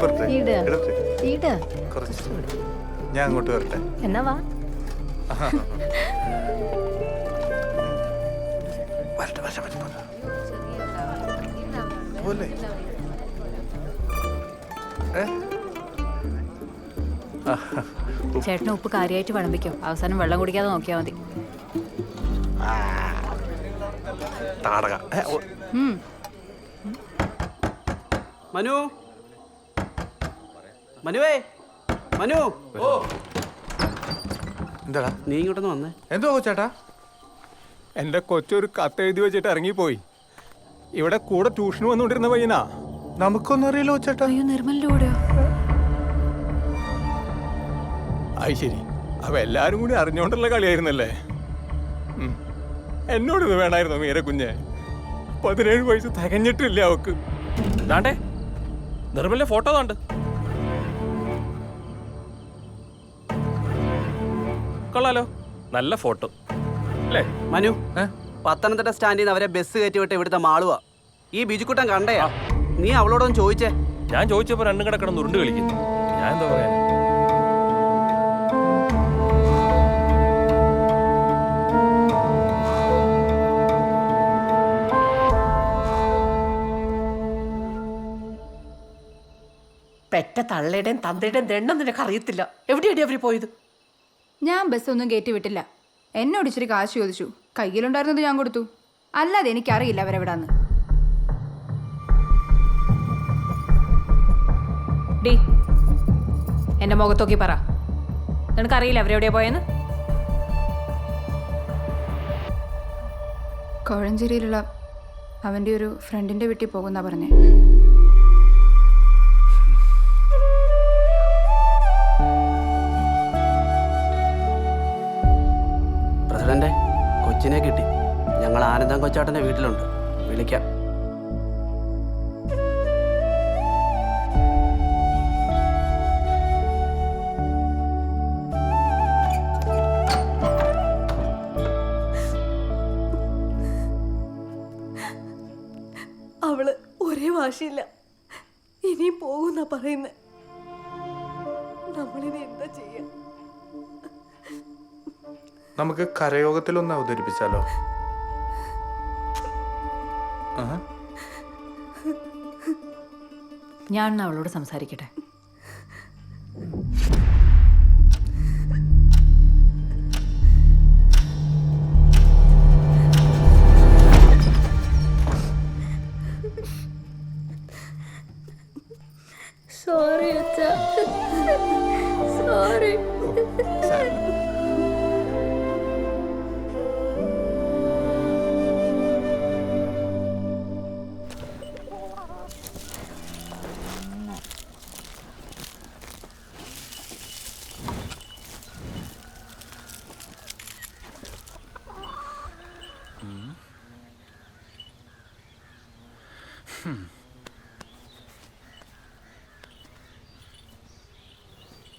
ഇടട്ടെ കുറച്ച് ഞാൻ അങ്ങോട്ട് വരട്ടെ. എന്നാ വാ. വരട്ടെ വരട്ടെ വരട്ടെ. പോലെ. ചേട്ടന് ഉപ്പ് കാര്യമായിട്ട് വിളമ്പിക്കോ. അവസാനം വെള്ളം കുടിക്കാതെ നോക്കിയാ മതി. മനു. മനുവേ മനു. ഓ. എന്താടാ? നീ ഇങ്ങോട്ടൊന്ന് വന്നേ. എന്തോ ചേട്ടാ എന്റെ കൊച്ചൊരു കത്ത് എഴുതി വെച്ചിട്ട് ഇറങ്ങിപ്പോയി. ഇവിടെ കൂടെ ട്യൂഷൻ വന്നുകൊണ്ടിരുന്ന പയ്യനാ. നമുക്കൊന്നും അറിയില്ലോ ചേട്ടാ അയ്യോ നിർമ്മലിന്റെ കൂടെയോ? അത് ശരി. അപ്പൊ എല്ലാരും കൂടി അറിഞ്ഞോണ്ടുള്ള കളിയായിരുന്നല്ലേ. എന്നോടിത് വേണമായിരുന്നു മീര കുഞ്ഞെ? പതിനേഴ് വയസ്സ് തികഞ്ഞിട്ടില്ല അവക്ക്. ദാണ്ടേ നിർമ്മലിന്റെ ഫോട്ടോ കണ്ട് കൊള്ളാലോ. നല്ല ഫോട്ടോ. അല്ലേ? മനു? പത്തനംതിട്ട സ്റ്റാൻഡിൽ നിന്ന് അവരെ ബസ് കയറ്റി വിട്ട് ഇവിടുത്തെ മാളുവാ. ഈ ബിജുക്കുട്ടൻ കണ്ടയാ. നീ അവളോടൊന്ന് ചോദിച്ചേ. ഞാൻ ചോദിച്ചപ്പോ രണ്ടും കൂടെ കിടന്ന് ഉരുണ്ട് കളിക്കുന്നു. ഞാൻ എന്താ പറയാ? പെറ്റ തള്ളയുടെയും തന്തയുടെയും ദണ്ണം നിനക്ക് അറിയത്തില്ല എവിടെയാണ് അവർ പോയത്? ഞാൻ ബസ്സൊന്നും കയറ്റി വിട്ടില്ല എന്നോട് ഇച്ചിരി കാശ് ചോദിച്ചു. കയ്യിലുണ്ടായിരുന്നത് ഞാൻ കൊടുത്തു. അല്ലാതെ എനിക്കറിയില്ല അവരെവിടാന്ന്. ഡി എന്റെ മുഖത്തോക്കി പറ. നിനക്കറിയില്ല അവരെവിടെയാ പോയെന്ന്? കോഴഞ്ചേരിയിലുള്ള അവന്റെ ഒരു ഫ്രണ്ടിന്റെ വീട്ടിൽ പോകുന്ന പറഞ്ഞേ. പ്രസിഡന്റെ കൊച്ചിനെ കിട്ടി. ഞങ്ങൾ ആനന്ദം കൊച്ചാട്ടന്റെ വീട്ടിലുണ്ട്. വിളിക്കാം. നമുക്ക് കരയോഗത്തിലൊന്ന് അവതരിപ്പിച്ചാലോ. ഞാൻ ഒന്ന് അവളോട് സംസാരിക്കട്ടെ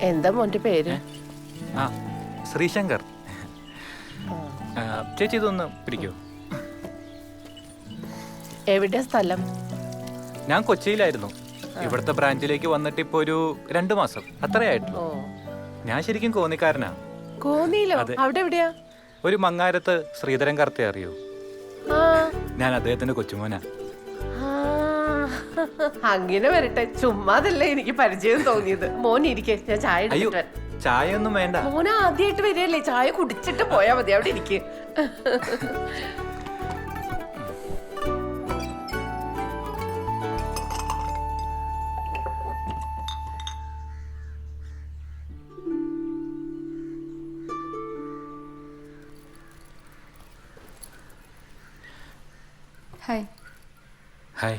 എന്താ മോന്റെ പേര്? ആ ശ്രീശങ്കർ. ചേച്ചി ഇതൊന്ന് പിടിക്കോ. എവിടെ സ്ഥലം? ഞാൻ കൊച്ചിയിലായിരുന്നു. ഇവിടുത്തെ ബ്രാഞ്ചിലേക്ക് വന്നിട്ട് ഇപ്പൊ ഒരു രണ്ടു മാസം. അത്രയായിട്ടുള്ളൂ ഞാൻ ശരിക്കും കോന്നിക്കാരനാ. കോന്നിയിലോ? അവിടെ എവിടെയാ? ഒരു മങ്ങാരത്ത് ശ്രീധരൻ കർത്തെ അറിയോ. ഞാൻ അദ്ദേഹത്തിന്റെ കൊച്ചുമോനാ. അങ്ങനെ വരട്ടെ. ചുമ്മാതല്ലേ എനിക്ക് പരിചയം തോന്നിയത്. മോൻ ഇരിക്കെ ഞാൻ ചായ അയ്യോ എടുത്തിട്ട് വരാം. ചായ ഒന്നും വേണ്ട. മോൻ ആദ്യമായിട്ട് വരികയല്ലേ? ചായ കുടിച്ചിട്ട് പോയാ മതി അവിടെ ഇരിക്ക്. ഹായ് ഹായ്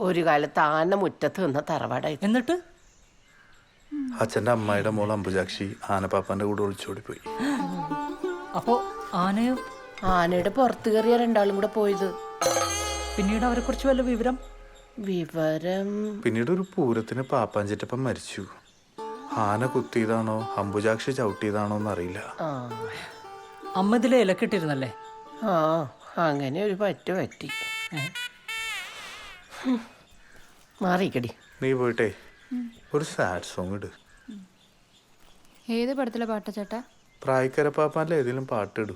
ഒരു കാലത്ത് ആന മുറ്റത്ത് നിന്ന തറവാടായി. എന്നിട്ട്? അച്ഛന്റെ അമ്മായിയുടെ മോൾ അമ്പുജാക്ഷി ആനപ്പാപ്പാന്റെ കൂടെ ഒളിച്ചോടിപ്പോയി. അപ്പോ ആനയോ ആനയുടെ പുറത്ത് കയറിയ രണ്ടാളും കൂടെ പോയത്. പിന്നീട് അവരെ കുറിച്ച് വല്ല വിവരം? വിവരം. പിന്നീട് ഒരു പൂരത്തിന് പാപ്പാഞ്ചിറ്റപ്പം മരിച്ചു. ആന കുത്തിയതാണോ അമ്പുജാക്ഷി ചവിട്ടിയതാണോ എന്നറിയില്ല. ആ. അമ്മ ഇതിലെ ഇലക്കിട്ടിരുന്നല്ലേ ആ അങ്ങനെ ഒരു പറ്റു പറ്റി. ഹും. മാറിക്കടി നീ പോയിട്ടേ ഒരു സാഡ് സോങ് ഇട്. ഏത് പടത്തിലെ പാട്ടാ ചേട്ടാ? പ്രായക്കര പാപ്പാല്ലേ ഏതെങ്കിലും പാട്ടിടു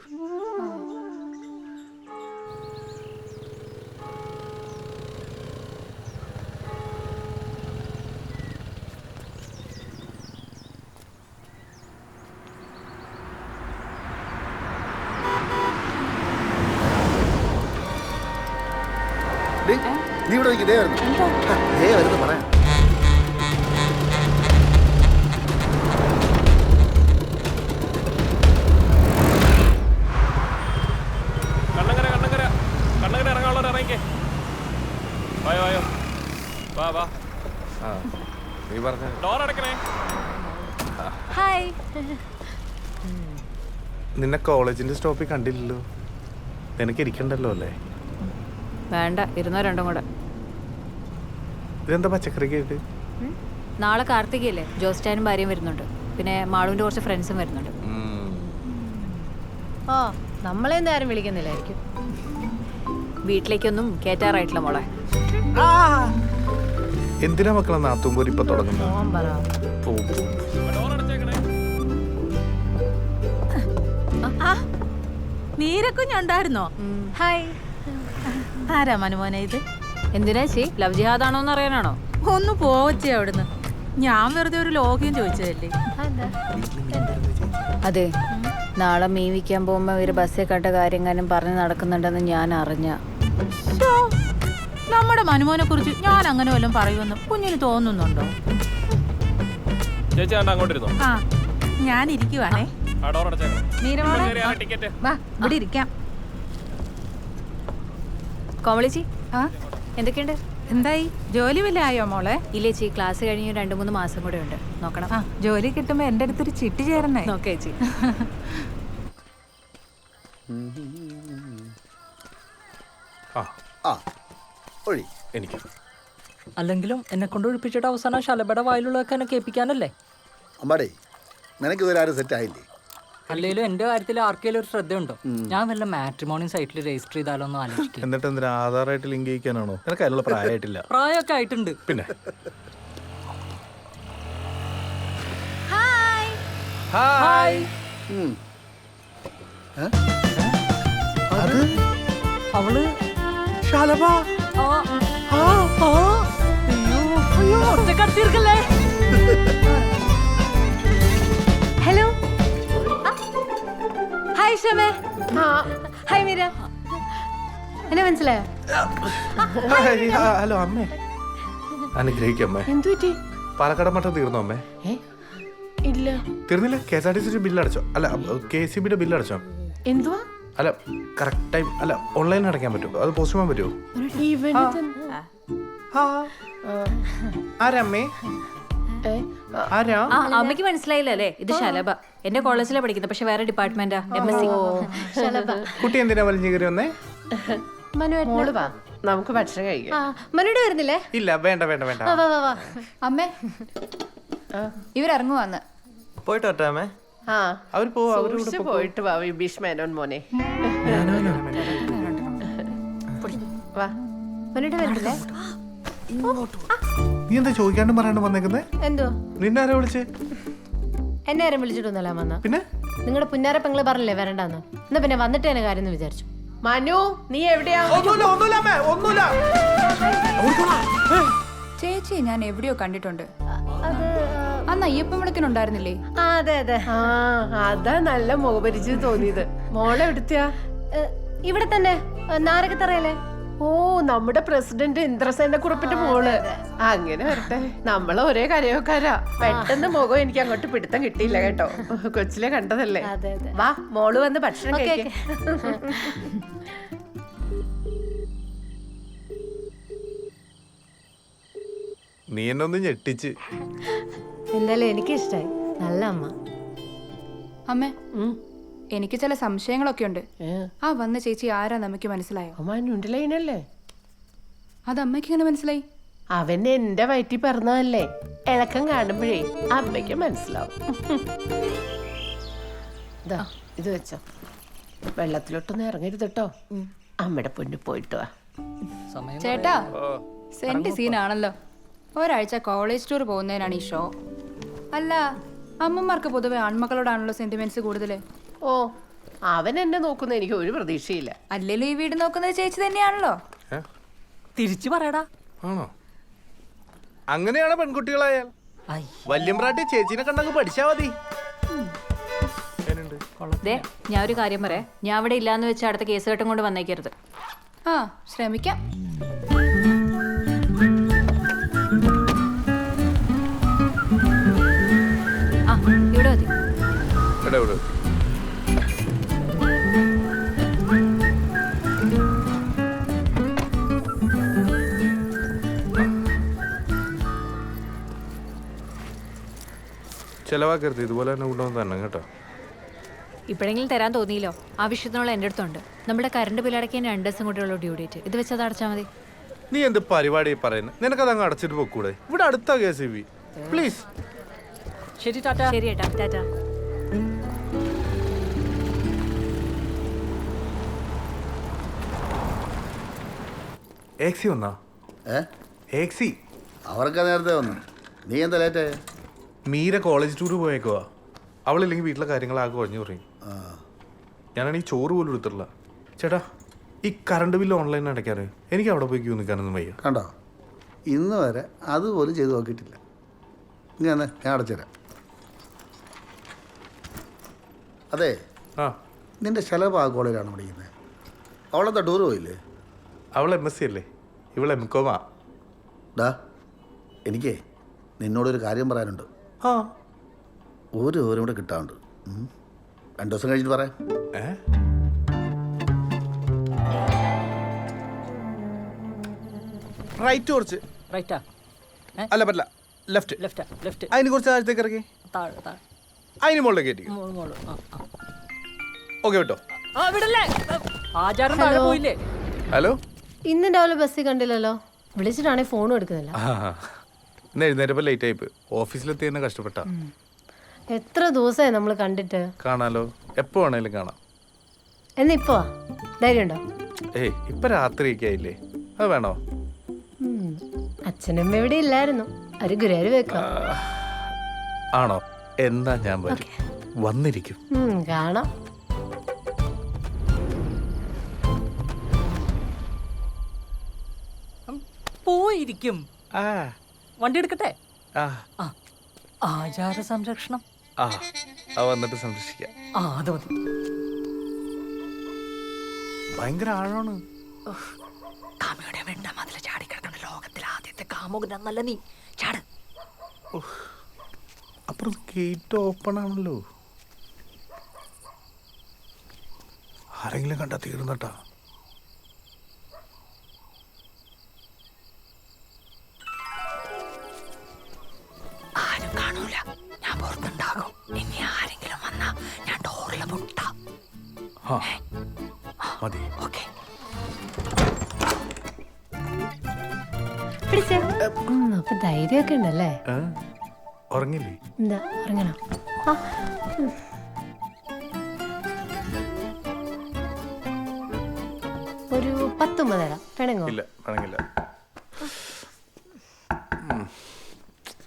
നീ ഇവിടെ നിൽക്ക്, ദേ വരുന്നു. ആ, ദേ വരുന്നു പറയാം നീ പറഞ്ഞ. ഡോർ അടക്കണേ. ഹായ് നിന്നെ കോളേജിന്റെ സ്റ്റോപ്പിൽ കണ്ടില്ലല്ലോ. നിനക്ക് ഇരിക്കണ്ടല്ലോ അല്ലേ? വേണ്ട ഇരുന്നോ രണ്ടും കൂടെ. ഇതെന്താ പച്ചക്കറി കേട്ട് നാളെ കാർത്തികയല്ലേ? ജോസ്റ്റാനും ഭാര്യയും വരുന്നുണ്ട്. പിന്നെ മാളുവിന്റെ കുറച്ച് ഫ്രണ്ട്സും വരുന്നുണ്ട്. ഓ നമ്മളെ ആരും വിളിക്കുന്നില്ലായിരിക്കും. വീട്ടിലേക്കൊന്നും കേറ്റാറായിട്ടില്ല മോളെ. എന്തിനാ മക്കളെ നാത്തുമ്പോൾ ഇപ്പൊ തുടങ്ങുന്നത് ഓൻ പറ. പോ, പോ. ഡോർ അടച്ചേക്കണേ നീരക്കുഞ്ഞുണ്ടായിരുന്നോ ഹായ്. ആരാ മനുമോനെ ഇത്? എന്തിനാ ചേ ലവ് ജിഹാദാണോ എന്ന് അറിയാനാണോ? ഒന്ന് പോവച്ചേ അവിടുന്ന്. ഞാൻ വെറുതെ ഒരു ലോകം ചോദിച്ചതല്ലേ? അതെ. നാളെ മീൻ വിൽക്കാൻ പോകുമ്പോ ഇവർ ബസ്സിൽ കണ്ട കാര്യങ്ങളും പറഞ്ഞ് നടക്കുന്നുണ്ടെന്ന് ഞാൻ അറിഞ്ഞ. നമ്മുടെ മനുമോനെ കുറിച്ച് ഞാൻ അങ്ങനെ വല്ലതും പറയുമെന്ന് കുഞ്ഞിന് തോന്നുന്നുണ്ടോ? ചേച്ചി അങ്ങോട്ട് ഇരുന്നോ? ആ ഞാൻ ഇരിക്കുവാണേ. ഇവിടെ ഇരിക്കാം. കോമളിച്ചി ആ? എന്തൊക്കെയുണ്ട്? എന്തായി? ജോലി വല്ല ആയോ മോളെ? ഇല്ലേ ചേച്ചി ക്ലാസ് കഴിഞ്ഞ് രണ്ട് മൂന്ന് മാസം കൂടെ ഉണ്ട്. നോക്കണം. ആ ജോലി കിട്ടുമ്പോ എന്റെ അടുത്തൊരു ചിട്ടി ചേരണേ നോക്കേ ചേച്ചി. ആ. ആ ഒഴി. എനിക്ക്. അല്ലെങ്കിലും എന്നെ കൊണ്ട് ഒഴിപ്പിച്ചിട്ട് അവസാനം ശലഭയുടെ വായിലുള്ളതൊക്കെ എന്നെ കേൾപ്പിക്കാനല്ലേ? അമ്മാടേ നിനക്ക് ഇതുവരെ ആരും സെറ്റ് ആയില്ലേ? അല്ലെങ്കിലും എന്റെ കാര്യത്തിൽ ആർക്കെങ്കിലും ഒരു ശ്രദ്ധയുണ്ടോ? ഞാൻ വല്ല മാട്രിമോണി സൈറ്റിൽ രജിസ്റ്റർ ചെയ്താലോ എന്ന് ആലോചിക്കും എന്നിട്ട് എന്തിനാ ആധാറായിട്ട് ലിങ്ക് ചെയ്യിക്കാനാണോ? നിനക്ക് അതിനുള്ള പ്രായമായിട്ടില്ല. പ്രായമൊക്കെ ആയിട്ടുണ്ട്. പിന്നെ. ഹായ്. അത് അവൾ ശാലഭ. ആ, ആ, ആ. അയ്യോ, അയ്യോ, ഒറ്റക്കടത്തിയിരിക്കല്ലേ? ഹലോ. ഹായ് ഷമേ ആ ഹായ് മീര. എന്നെ മനസ്സിലായോ? ഹലോ അമ്മേ. അനുഗ്രഹിക്കമ്മേ. എന്തു പറ്റി? പാലക്കാട് മട്ടം തീർന്നോ അമ്മേ? ഇല്ല. തീർന്നില്ല. K S R T C bill അടച്ചോ അല്ല കെ സി ബിയുടെ ബില്ല് അടച്ചോ എന്തുവാ? അല്ല കറക്റ്റ് ടൈം അല്ല ഓൺലൈൻ അടയ്ക്കാൻ പറ്റുമോ? അത് പോസ്റ്റ് ചെയ്യാൻ പറ്റുമോ ആരമ്മേ ആരാ? ആ അമ്മയ്ക്ക് മനസ്സിലായില്ല അല്ലേ? ഇത് ശലഭ. എന്റെ കോളേജിലാണ് പഠിക്കുന്നത്. പക്ഷെ വേറെ ഡിപ്പാർട്ട്മെന്റാ. എം എസ് സി കുട്ടി എന്തിനാ വലിഞ്ഞു കയറി വന്നേ? മോൾ വാ. നമുക്ക് ഭക്ഷണം കഴിക്കാം. മനുടെ വരുന്നില്ലേ? ഇല്ല വേണ്ട വേണ്ട വേണ്ട. അമ്മേ. ഇവരിറങ്ങുവാന്ന്. പോയിട്ട് വട്ടാമേ ആ. അവർ പോവാ സൂക്ഷിച്ച് പോയിട്ട് വാ വിഭീഷ് മേനോൻ മോനെ. വാ. മനുടെ വരുന്നില്ലേ? നീ എന്താ ചോദിക്കാണ്ട് പറയാണ്ട് വന്നേക്കുന്നേ? എന്തോ നിന്നെ വിളിച്ച് വിളിച്ചേ? എന്നെ ആരും വിളിച്ചിട്ടൊന്നല്ല വന്ന. പിന്നെ? നിങ്ങളുടെ പുന്നാര പെങ്ങൾ പറഞ്ഞില്ലേ വരണ്ടെന്ന്? എന്നാ പിന്നെ വന്നിട്ട് എന്നെ കാര്യം എന്ന് വിചാരിച്ചു. മനു നീ എവിടെയാ? ഒന്നുമില്ല ഒന്നുമില്ല അമ്മേ ഒന്നുമില്ല. ചേച്ചി ഞാൻ എവിടെയോ കണ്ടിട്ടുണ്ട്. അന്ന് അയ്യപ്പൻ വിളക്കിനുണ്ടായിരുന്നില്ലേ അതെ അതെ. ആ അതാ നല്ല മുഖപരിചയം തോന്നിയത്. മോളെ എവിടുത്തെയാ? ഇവിടെ തന്നെ നാരകത്തറയല്ലേ? ഓ നമ്മുടെ പ്രസിഡന്റ് ഇന്ദ്രസേന കുറിപ്പിന്റെ മോൾ. അങ്ങനെ വരട്ടെ. നമ്മൾ ഒരേ കരയോക്കാരാ. പെട്ടെന്ന് മുഖം എനിക്ക് അങ്ങോട്ട് പിടുത്തം കിട്ടിയില്ല കേട്ടോ. കൊച്ചിലെ കണ്ടതല്ലേ? വാ മോൾ വന്ന് ഭക്ഷണം കഴിക്കാം. നീ എന്നൊന്ന് ഞെട്ടിച്ച്. എന്തായാലും എനിക്കിഷ്ടായി. നല്ല അമ്മ. അമ്മേ. എനിക്ക് ചില സംശയങ്ങളൊക്കെ ഉണ്ട്. ആ വന്ന ചേച്ചി ആരാ നമുക്ക് മനസ്സിലായോ? അത് അമ്മയ്ക്ക് ഇങ്ങനെ മനസ്സിലായി? അവൻ എന്റെ വയറ്റി പറഞ്ഞതല്ലേ? ഇളക്കം കാണുമ്പോഴേ അമ്മയ്ക്ക് മനസ്സിലാവും. ദാ, ഇത് വെച്ചോ. വെള്ളത്തിലോട്ടൊന്നും ഇറങ്ങരുത് കേട്ടോ അമ്മയുടെ പൊന്നു പോയിട്ട് വാ. ചേട്ടാ സെന്റ് സീനാണല്ലോ. ഒരാഴ്ച കോളേജ് ടൂർ പോകുന്നതിനാണ് ഈ ഷോ. അല്ല അമ്മമാർക്ക് പൊതുവെ ആൺമക്കളോടാണല്ലോ സെന്റിമെന്റ്സ് കൂടുതൽ ഓ അവൻ എന്നെ നോക്കുന്ന എനിക്ക് ഒരു പ്രതീക്ഷയില്ല. അല്ലല്ലോ ഈ വീട് നോക്കുന്നത് ചേച്ചി തന്നെയാണല്ലോ. തിരിച്ചു പറയടാ. ആണോ? അങ്ങനെയാണ് പെൺകുട്ടികളായാൽ. വല്യമ്പ്രാട്ടി ചേച്ചീനെ കണ്ടങ്ങ് പഠിച്ചാ മതി. ദേ ഞാൻ ഒരു കാര്യം പറയാം. ഞാൻ അവിടെ ഇല്ലാന്ന് വെച്ച് അടുത്ത കേസ് കെട്ടും കൊണ്ട് വന്നേക്കരുത്. ആ ശ്രമിക്കാം. ചെലവാക്കരുത് ഇതുപോലെ തന്നെ കൊണ്ടുവന്ന് തന്നെ കേട്ടോ. ഇപ്പോഴെങ്കിലും തരാൻ തോന്നിയില്ലോ. ആവശ്യത്തിനുള്ള എന്റെ അടുത്തുണ്ട്. നമ്മുടെ കറണ്ട് ബില്ലടയ്ക്കാൻ രണ്ട് ദിവസം കൂടിയുള്ള ഡ്യൂ ഡേറ്റ്. ഇത് വെച്ചത് അടച്ചാൽ മതി. നീ എന്ത് പരിപാടി പറയുന്നത് നിനക്കത് അങ്ങ് അടച്ചിട്ട് പോക്കൂടെ? ഇവിടെ അടുത്ത കെ സി ബി. പ്ലീസ് ശരി ടാറ്റ. ശരി ഏട്ടാ. ടാറ്റ. ഏക്സി വന്നാ ഏ? ഏക്സി അവർക്ക് നേരത്തെ വന്നു. നീ എന്താ ലേറ്റ് മീര കോളേജ് ടൂർ പോയേക്കുവാ. അവളില്ലെങ്കിൽ വീട്ടിലെ കാര്യങ്ങളാകെ കുറഞ്ഞു പറയും. ഞാനാണെങ്കിൽ ചോറ് പോലും എടുത്തിട്ടില്ല. ചേട്ടാ ഈ കറണ്ട് ബില്ല് ഓൺലൈൻ അടയ്ക്കാറ് എനിക്ക് അവിടെ പോയി ക്യൂ നിൽക്കാനൊന്നും വയ്യ. കണ്ടോ? ഇന്ന് വരെ അതുപോലും ചെയ്തു നോക്കിയിട്ടില്ല. ഇങ്ങനെ ഞാൻ അടച്ചുതരാം അതെ ആ. നിന്റെ ശലഭ ആ കോളേജിലാണ് പഠിക്കുന്നത്. അവളെന്താ ടൂർ പോയില്ലേ? അവൾ എം എസ് സി അല്ലേ? ഇവൾ എം കോമാ ഡാ എനിക്കേ നിന്നോടൊരു കാര്യം പറയാനുണ്ട്. ആ. ഒരു വിവരം കൂടെ കിട്ടാണ്ട് രണ്ടു ദിവസം കഴിഞ്ഞിട്ട് പറയാം. ഏ? റൈറ്റ് കുറച്ച്. റൈറ്റാ അല്ല പറ്റില്ല. ലെഫ്റ്റ് ലെഫ്റ്റാ ലെഫ്റ്റ് അതിന് കുറച്ച് താഴത്തേക്ക് ഇറക്കി. താഴെ താഴെ. അതിന് മുകളിലേക്ക് കയറ്റി. മോൾ മോൾ ആ ആ. ഓക്കെ കേട്ടോ ആ വിടല്ലേ? ആചാരം താഴെ പോയില്ലേ? ഹലോ ഇന്ന് രാവിലെ ബസ്സിൽ കണ്ടില്ലല്ലോ. വിളിച്ചിട്ടാണെങ്കിൽ ഫോണും എടുക്കുന്നില്ല. ആ ഇന്ന് എഴുന്നേറ്റപ്പോൾ ലേറ്റ് ആയിപ്പ് ഓഫീസിലെത്തി തന്നെ കഷ്ടപ്പെട്ട. എത്ര ദിവസമായി നമ്മൾ കണ്ടിട്ട്? കാണാലോ? എപ്പോ വേണേലും കാണാം. എന്നിപ്പോ ധൈര്യമുണ്ടോ ഏയ് ഇപ്പൊ രാത്രിയൊക്കെ ആയില്ലേ? അത് വേണോ? അച്ഛനമ്മ ഇവിടെ ഇല്ലായിരുന്നു. ഒരു ഗുരുവായൂർ വെക്കാം ആണോ? എന്നാ ഞാൻ വരും. വന്നിരിക്കും. ഉം, കാണാം. പോയിരിക്കും. ആ. വണ്ടി എടുക്കട്ടെ? ആചാര സംരക്ഷണം. വന്നിട്ട് സംരക്ഷിക്കാം. ആ അത് മതി. ഭയങ്കര ആഴമാണ്. കാമയുടെ വെണ്ട മതിൽ ചാടിക്കിടക്കുന്ന ലോകത്തിൽ ആദ്യത്തെ കാ കാമുകൻ നല്ല നീ. ചാട്. അപ്പുറം ഗേറ്റ് ഓപ്പൺ ആണല്ലോ. ആരെങ്കിലും കണ്ടാ തീർന്നട്ടാ. ധൈര്യമൊക്കെ ഉണ്ടല്ലേ? ഉറങ്ങില്ലേ? എന്താ. ഒരു പത്തൊമ്പത് തരാം ഇല്ല വേണമെങ്കില്ല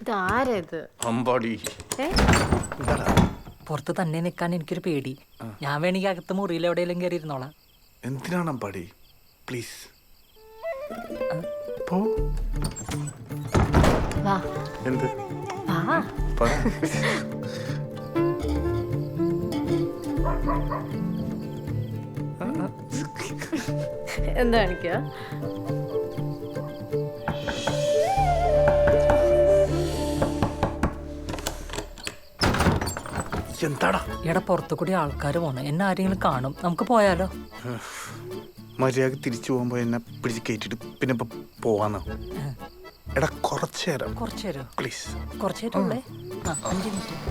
ഇതാരാ ഇത്? അമ്പാടി. ഏ? എന്താടാ പുറത്ത് തന്നെ നിൽക്കാൻ എനിക്കൊരു പേടി. ഞാൻ വേണമെങ്കിൽ അകത്ത് മുറിയിൽ എവിടെയെങ്കിലും കയറി ഇരുന്നോളാം. എന്തിനാണ് അമ്പാടി? പ്ലീസ്. പോ. വാ. എന്ത്? വാ. പറ എന്താ കാണിക്കുക എന്താടാ? ഇവിടെ പുറത്തു കൂടി ആൾക്കാർ പോണേ. എന്നെ ആരെങ്കിലും കാണും. നമുക്ക് പോയാലോ? മര്യാദ തിരിച്ചു പോകുമ്പോ എന്നെ പിടിച്ച് കയറ്റിട്ട് പിന്നെ പോവാന്നോ. എടാ കുറച്ചു നേരം. കുറച്ചു നേരം. പ്ലീസ് കുറച്ചു തരുള്ളേ ആ അഞ്ച് മിനിറ്റ്.